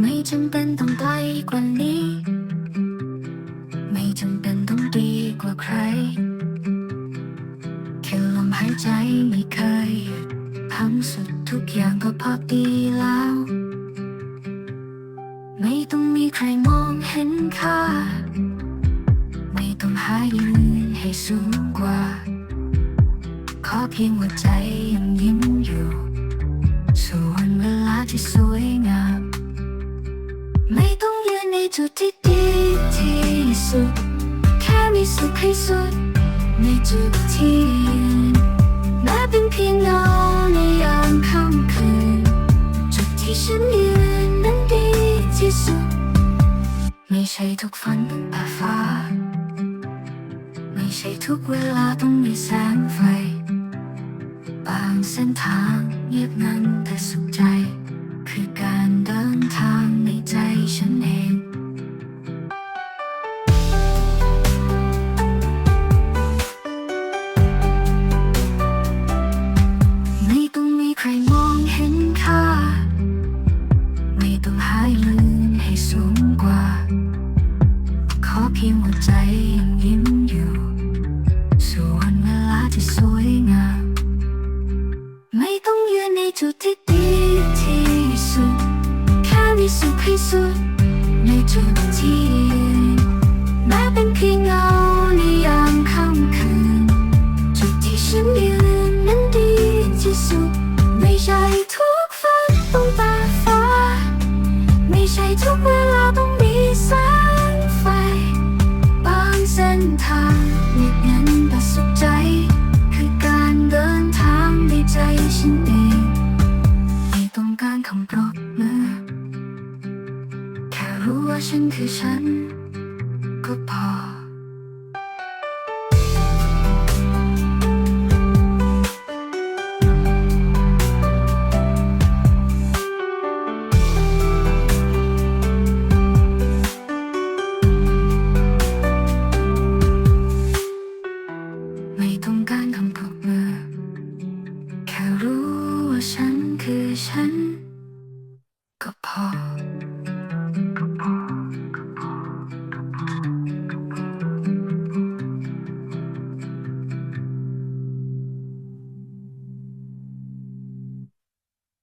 ไม่จำเป็นต้องไกลกว่านี้ ไม่จำเป็นต้องดีกว่าใครแค่ลมหายใจไม่เคยหยุดทำสุดทุกอย่างก็พอดีแล้ว ไม่ต้องมีใครมองเห็นค่า ไม่ต้องหายืนให้สูงกว่า ขอเพียงหัวใจยังยิ้มอยู่ ส่วนเวลาที่สวยงาม ไม่ต้องยืนในจุดที่ดีที่สุด แค่มีสุขให้สุด ในจุดที่ยืนแม้เป็นเพียงเงาในยามค่ำคืน จุดที่ฉันยืนนั้นดีที่สุด ไม่ใช่ทุกฝันเป็นป่ฟ้า ไม่ใช่ทุกเวลาต้องมีแสงไฟ บางเส้นทางเงียบงัน เพียงหัวใจยังยิ้มอยู่ ส่วนเวลาที่สวยงาม ไม่ต้องยืนในจุดที่ดีที่สุด แค่มีสุขให้สุด ในจุดที่แม้เป็นเพียงเงาในยามค่ำคืน จุดที่ฉันยืนนั้นดีที่สุด ไม่ใช่ทุกฝันต้องตาฟ้า ไม่ใช่ทุกเวล นทางเงียบงันแต่สุขใจ คือการเดินทางในใจฉันเองไม่ต้องการคำปรบมือ แค่รู้ว่าฉันคือฉัน ก็พอ